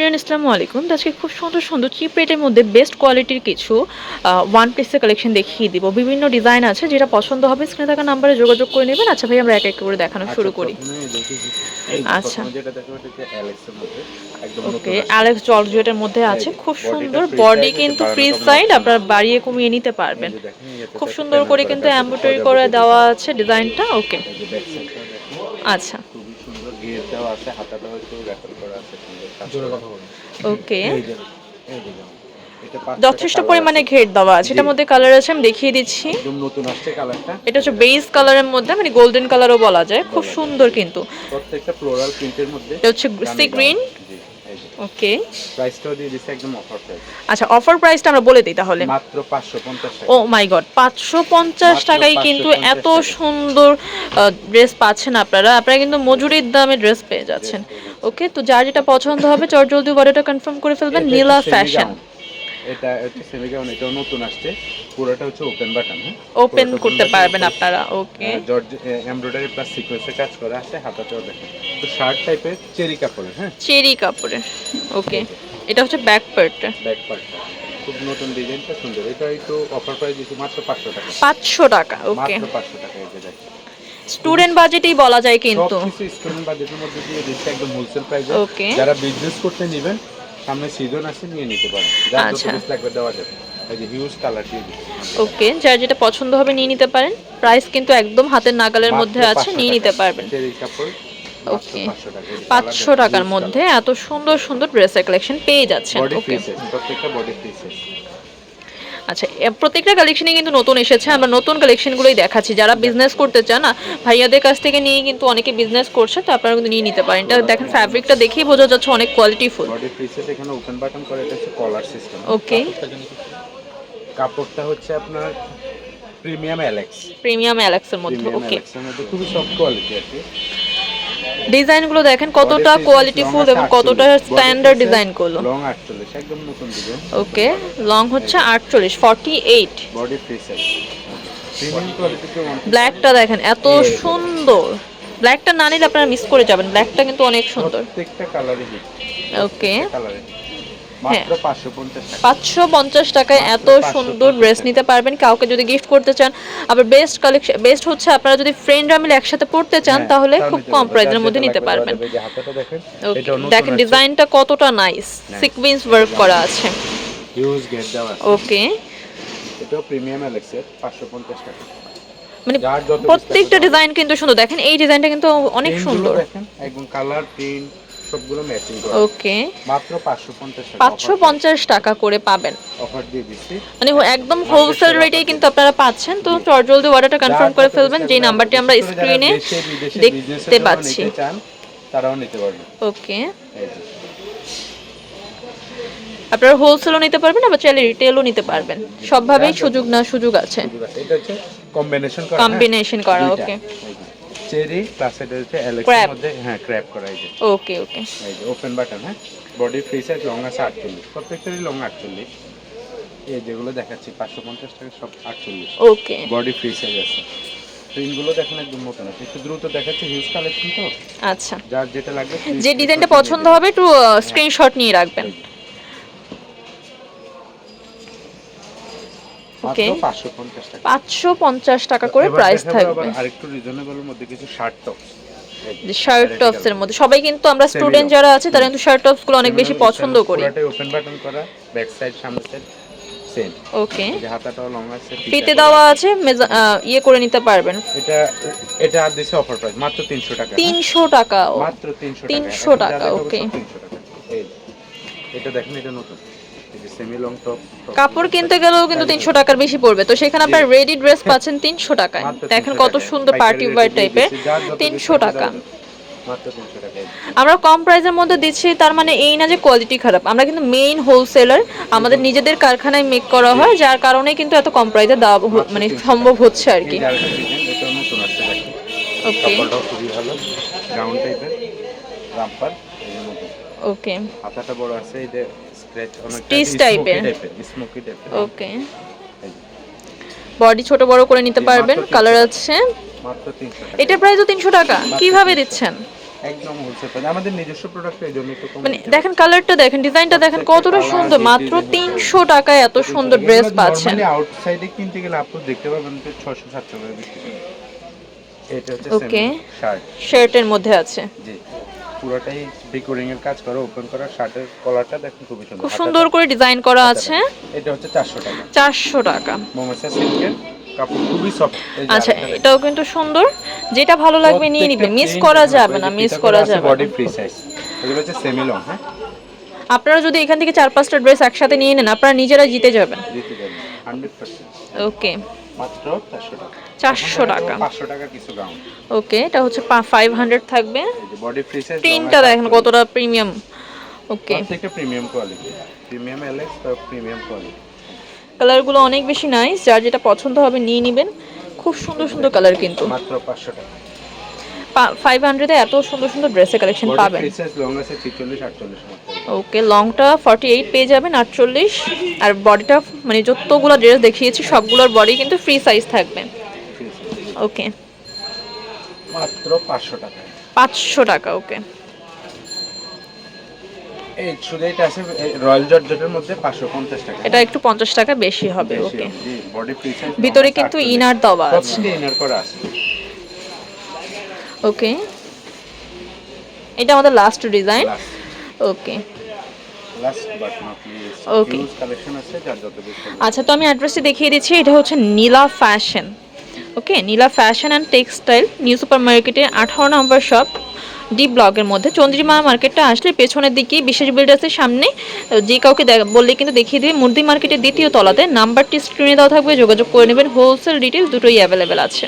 Everyone আসসালামু আলাইকুম। আজকে খুব সুন্দর সুন্দর চিপ রেটের মধ্যে বেস্ট কোয়ালিটির কিছু ওয়ান পিসের কালেকশন দেখিয়ে দিব। বিভিন্ন ডিজাইন আছে যেটা পছন্দ হবে স্ক্রিনে থাকা নাম্বারে যোগাযোগ করে নেবেন। আচ্ছা ভাই আমরা এক এক করে দেখানো শুরু করি। আচ্ছা। আচ্ছা ওকে অ্যালেক্স জর্জেটের মধ্যে। আছে। খুব সুন্দর বডি কিন্তু ফ্রি সাইড আপনারা বাড়িয়ে কমিয়ে নিতে পারবেন। খুব সুন্দর করে কিন্তু এমব্রয়ডারি করে দেওয়া আছে ডিজাইনটা ওকে আচ্ছা। দেওয়া আছে হাতাটাও একটু রেকর্ড করা আছে সুন্দর কাজ করা। ওকে যথেষ্ট পরিমাণে ঘের দেওয়া আছে। এটার মধ্যে কালার আছে আমি দেখিয়ে দিচ্ছি। নতুন আসছে কালারটা এটা হচ্ছে বেস কালারের মধ্যে মানে গোল্ডেন কালারও বলা যায়। খুব সুন্দর কিন্তু। প্রত্যেকটা ফ্লোরাল প্রিন্টের মধ্যে এটা হচ্ছে সি গ্রিন ওকে প্রাইসটাও দিয়ে দিচ্ছে একদম অফার প্রাইস আচ্ছা অফার প্রাইসটা আমরা বলে দিই তাহলে। মাত্র 550 টাকা। ও মাই গড পাঁচশো পঞ্চাশ মাত্র টাকায় কিন্তু এত সুন্দর ড্রেস পাচ্ছেন আপনারা। আপনারা কিন্তু মজুরির দামে ড্রেস পেয়ে যাচ্ছেন। ওকে তো যার যেটা পছন্দ হবে চট জলদি অর্ডারটা কনফার্ম করে ফেলবেন। নীলা ফ্যাশন এটা হচ্ছে সেমি গাউন এটাও নতুন আসছে। পুরোটা হচ্ছে ওপেন বাটন হ্যাঁ? ওপেন করতে পারবেন আপনারা ওকে হ্যাঁ, জর্জ এমব্রয়ডারি প্লাস সিকোয়েন্সে কাজ করা আছে হাতাতেও দেখেন। তো শার্ট টাইপের চেরি কাপড়ের হ্যাঁ? চেরি কাপড়ের ওকে এটা হচ্ছে ব্যাক পার্টটা ব্যাক পার্টটা খুব নতুন ডিজাইনটা সুন্দর। এটা একটু অফার প্রাইস দিচ্ছি মাত্র পাঁচশো টাকা। পাঁচশো টাকা ওকে মাত্র পাঁচশো টাকা এই যে দেখেন। স্টুডেন্ট বাজেটেই বলা যায় কিন্তু। সবকিছু স্টুডেন্ট বাজেটের মধ্যে দিয়ে দিচ্ছে একদম হোলসেল প্রাইসে যারা বিজনেস করতে নেবেন সামনে সিজন আছে নিয়ে নিতে পারেন। যার আচ্ছা। লাগবে দেওয়া যাবে। ওকে যার যেটা পছন্দ হবে নিয়ে নিতে পারেন। প্রাইস কিন্তু একদম হাতের নাগালের মধ্যে আছে নিয়ে নিতে পারবেন। ওকে পাঁচশো টাকার মধ্যে এত সুন্দর সুন্দর ড্রেসের কালেকশন পেয়ে যাচ্ছেন। ওকে আচ্ছা প্রত্যেকটা কালেকশনই কিন্তু নতুন এসেছে। আমরা নতুন কালেকশনগুলোই দেখাচ্ছি। যারা বিজনেস করতে চান না ভাইয়াদের কাছ থেকে নিয়ে কিন্তু অনেকে বিজনেস করছে তো আপনারা কিন্তু নিয়ে নিতে পারেন। এটা দেখেন ফ্যাব্রিকটা দেখেই বোঝা যাচ্ছে অনেক কোয়ালিটিফুল বডি কাপড়টা হচ্ছে আপনার প্রিমিয়াম অ্যালেক্স। প্রিমিয়াম অ্যালেক্সের মধ্যে ওকে। অ্যালেক্সের মধ্যে খুবই সফট কোয়ালিটি কি। ডিজাইনগুলো দেখেন কতটা কোয়ালিটিফুল এবং কতটা স্ট্যান্ডার্ড ডিজাইনগুলো। লং 48 একদম নতুন ডিজাইন ওকে লং হচ্ছে আটচল্লিশ forty eight body free size ব্ল্যাকটা দেখেন এত সুন্দর। ব্ল্যাকটা না নিলে আপনারা মিস করে যাবেন। ব্ল্যাকটা কিন্তু অনেক সুন্দর। প্রত্যেকটা কালারে হিট ওকে। কালারে হ্যাঁ। মাত্র 550 টাকা পাঁচশো পঞ্চাশ টাকায় এত সুন্দর ড্রেস নিতে পারবেন। কাউকে যদি গিফট করতে চান আবার বেস্ট কালেকশন বেস্ট হচ্ছে আপনারা যদি ফ্রেন্ডরা মিলে একসাথে পড়তে চান হ্যাঁ, তাহলে খুব কম পারবে। প্রাইসের মধ্যে নিতে পারবেন। দেখেন। ডিজাইনটা কতটা নাইস সিকোয়েন্স ওয়ার্ক করা আছে। ওকে এটাও প্রিমিয়াম অ্যালেক্সের 550 টাকা। মানে প্রত্যেকটা ডিজাইন কিন্তু সুন্দর। দেখেন এই ডিজাইনটা কিন্তু অনেক সুন্দর। দেখেন একদম কালার প্রিন্ট সবগুলো ম্যাচিং করা। ওকে মাত্র 550 টাকা। পাঁচশো পঞ্চাশ টাকা করে পাবেন। অফার দিয়ে দিচ্ছি। মানে একদম হোলসেল রেটেই কিন্তু আপনারা পাচ্ছেন। তো চট জলদি অর্ডারটা কনফার্ম করে ফেলবেন। যেই নাম্বারটি আমরা স্ক্রিনে দেখতে পাচ্ছি। তারাও নিতে পারবে ওকে আপনারা হোলসেলও নিতে পারবেন আবার চাইলে রিটেলও নিতে পারবেন। সবভাবেই সুযোগ না সুযোগ আছে। সুযোগ এটা হচ্ছে কম্বিনেশন করা করা, okay. চেরি প্লাস এটা হচ্ছে অ্যালেক্সের মধ্যে হ্যাঁ ক্র্যাপ করা এই যে ওকে ওকে এই যে ওপেন বাটন হ্যাঁ? বডি ফ্রি সাইজ লং আছে আটচল্লিশ। প্রত্যেকটারই লং আটচল্লিশ। এই যেগুলো দেখাচ্ছি পাঁচশো পঞ্চাশ টাকা সব আটচল্লিশ। ওকে বডি ফ্রি সাইজ আছে। প্রিন্টগুলো দেখেন একদম নতুন আছে। একটু দ্রুত দেখাচ্ছি হিউজ কালেকশন তো? আচ্ছা। যার যেটা লাগবে যে ডিজাইনটা পছন্দ হবে একটু স্ক্রিনশট নিয়ে রাখবেন। Okay. পাঁচশো পঞ্চাশ টাকা। করে প্রাইস থাকবে। আরেকটু রিজনেবলের মধ্যে কিছু শার্ট টপ শার্ট টপস এর মধ্যে। সবাই কিন্তু আমরা স্টুডেন্ট যারা আছে তারা কিন্তু শার্ট টপসগুলো অনেক বেশি পছন্দ করি। ওপেন বাটন করা ব্যাক সাইড সামনে সাইড সেম ওকে হাতাটাও লং আছে ফিতে দেওয়া আছে মেজা- ইয়ে করে নিতে পারবেন। এটা এটা আর দিছে অফার প্রাইস মাত্র 300 টাকা। হ্যাঁ? তিনশো টাকা ও। মাত্র 300 টাকা। 300 টাকা, 300 এই এটা দেখেন এটা নতুন। কাপড় কিনতে গেলেও কিন্তু তিনশো টাকার বেশি পড়বে। তো সেখানে আপনার রেডি ড্রেস পাচ্ছেন তিনশো টাকায়। দেখেন কত সুন্দর পার্টি ওয়ার টাইপের তিনশো টাকা দেওয়া যাবে। মাত্র 300 টাকা। এই যে। আমরা কম প্রাইসের মধ্যে দিচ্ছি তার মানে এই না যে কোয়ালিটি খারাপ। আমরা কিন্তু মেইন হোলসেলার আমাদের নিজেদের কারখানায় মেক করা হয় যার কারণে কিন্তু এত কম প্রাইসে দেওয়া মানে সম্ভব হচ্ছে আর কি। ওকে ওকে বড় আছে এই যে স্ক্র্যাচ অনেক স্মোকি টাইপের ওকে বডি ছোট বড় করে নিতে পারবেন কালার আছে। 300 টাকা। এটার প্রাইসও তিনশো টাকা। কীভাবে দিচ্ছেন? একদম হোলসেল আমাদের নিজস্ব প্রোডাক্ট এই জন্য তো মানে দেখেন কালারটা দেখেন ডিজাইনটা দেখেন কতটা সুন্দর। মাত্র তিনশো টাকায় এত সুন্দর ড্রেস পাচ্ছেন। নরমালি আউটসাইডে কিনতে গেলে আপনি দেখতে পাবেন যে 600 700 করে এটা হচ্ছে Okay. শার্ট শার্টের মধ্যে আছে। জি। পুরোটাই ডেকোরিং এর কাজ করা ওপেন করা শার্টের কলারটা দেখুন খুবই সুন্দর। খুব সুন্দর করে ডিজাইন করা আছে। এটা হচ্ছে 400 টাকা। চারশো টাকা। মোমোসা সিল্কের কাপড় খুবই সফট আচ্ছা এটাও কিন্তু সুন্দর। যেটা ভালো লাগবে নিয়ে নিবে। মিস করা যাবে না মিস করা যাবে বডি ফ্রি সাইজ এগুলো হচ্ছে সেমি লং হ্যাঁ? আপনারা যদি এখান থেকে চার পাঁচটা ড্রেস একসাথে নিয়ে নেন আপনারা নিজেরা জিতে যাবেন। দিতে যাবেন 100% ওকে মাত্র 400 টাকা। চারশো টাকা। 500 টাকা কিছু গাউন ওকে এটা হচ্ছে ফাইভ হান্ড্রেড থাকবে। এই বডি ফ্রি সাইজ প্রিন্টটা দেখেন কতটা প্রিমিয়াম ওকে। প্রত্যেকটা প্রিমিয়াম কোয়ালিটি প্রিমিয়াম এলএক্স বা প্রিমিয়াম কোয়ালিটি কালারগুলো অনেক বেশি নাইস যার যেটা পছন্দ হবে নিয়ে নেবেন। খুব সুন্দর সুন্দর কালার কিন্তু। মাত্র 500 টাকা। ফাইভ হান্ড্রেডে এত সুন্দর সুন্দর ড্রেসের কালেকশন পাবেন। ফ্রি সাইজ লং আছে 46 48 মতো ওকে লংটা ফর্টি এইট পেয়ে যাবেন আটচল্লিশ। আর বডিটা মানে যতগুলো ড্রেস দেখিয়েছি সবগুলোর বডি কিন্তু ফ্রি সাইজ থাকবে। ওকে মাত্র 500 টাকা। পাঁচশো টাকা ওকে এই এটা আছে রয়্যাল জর্জেটের মধ্যে 550 টাকা। এটা একটু পঞ্চাশ টাকা বেশি হবে ওকে বডি ভিতরে কিন্তু ইনার দেওয়া আছে। ইনার করা আছে। ওকে। এটা আমাদের লাস্ট ডিজাইন ওকে। বেশি আচ্ছা তো আমি অ্যাড্রেসটি দেখিয়ে দিচ্ছি এটা হচ্ছে Nila fashion okay Nila fashion and textile new super মার্কেটের আঠারো নম্বর শপ ডি ব্লকের মধ্যে। চন্দ্রিমা মার্কেটটা আসলে পেছনের দিকে বিশেষ বিল্ডার্সের সামনে। যে কাউকে বললে কিন্তু দেখিয়ে দিবে মুর্দি মার্কেটের দ্বিতীয় তলাতে। নাম্বারটি স্ক্রিনে দেওয়া থাকবে যোগাযোগ করে নেবেন। হোলসেল ডিটেলস দুটোই অ্যাভেলেবেল আছে।